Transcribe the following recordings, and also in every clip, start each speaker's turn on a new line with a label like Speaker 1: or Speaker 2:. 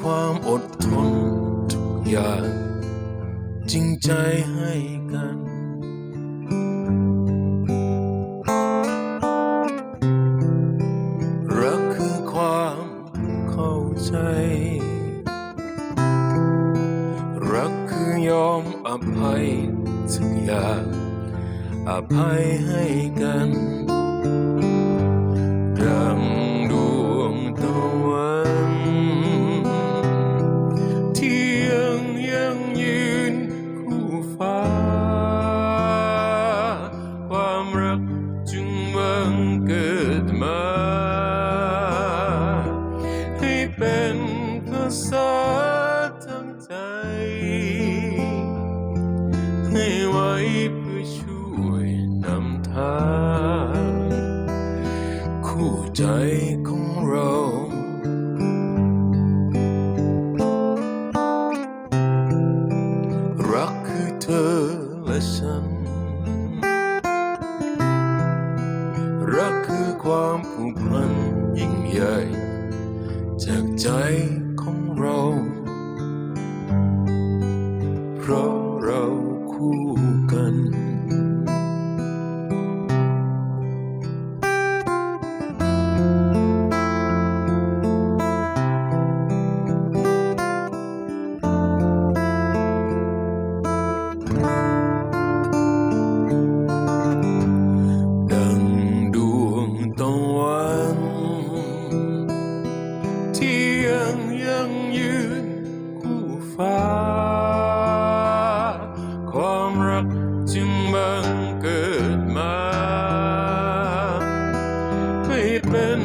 Speaker 1: ความอดทนทุกอย่าง จริงใจให้กัน รักคือความเข้าใจ รักคือยอมอภัยทุกอย่างอภัยให้กัน ภาษาทั้งใจให้ไว้เพื่อช่วยนำทางคู่ใจของเรารักคือเธอและฉัน รักคือความผูกพันยิ่งใหญ่ จากใจของเรา เพราะเราคู่ งยังยืนคู่ฟ้า ความรักจึงบังเกิดมาให้เป็น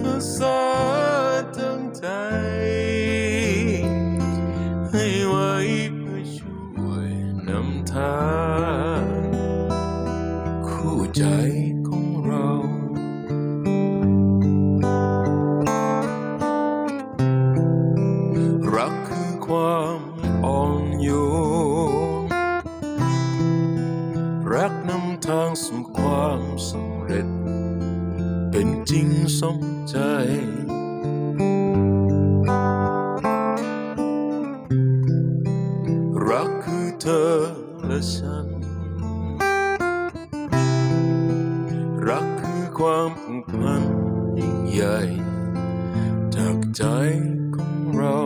Speaker 1: ภาษาทั้งใจ ให้ไว้เพื่อช่วยนำทาง คู่ใจ อ่อนโยนรักนำทางสู่ความสำเร็จ เป็นจริงสมใจรักคือเธอและฉัน รักคือความผูกพันยิ่งใหญ่ จากใจของเรา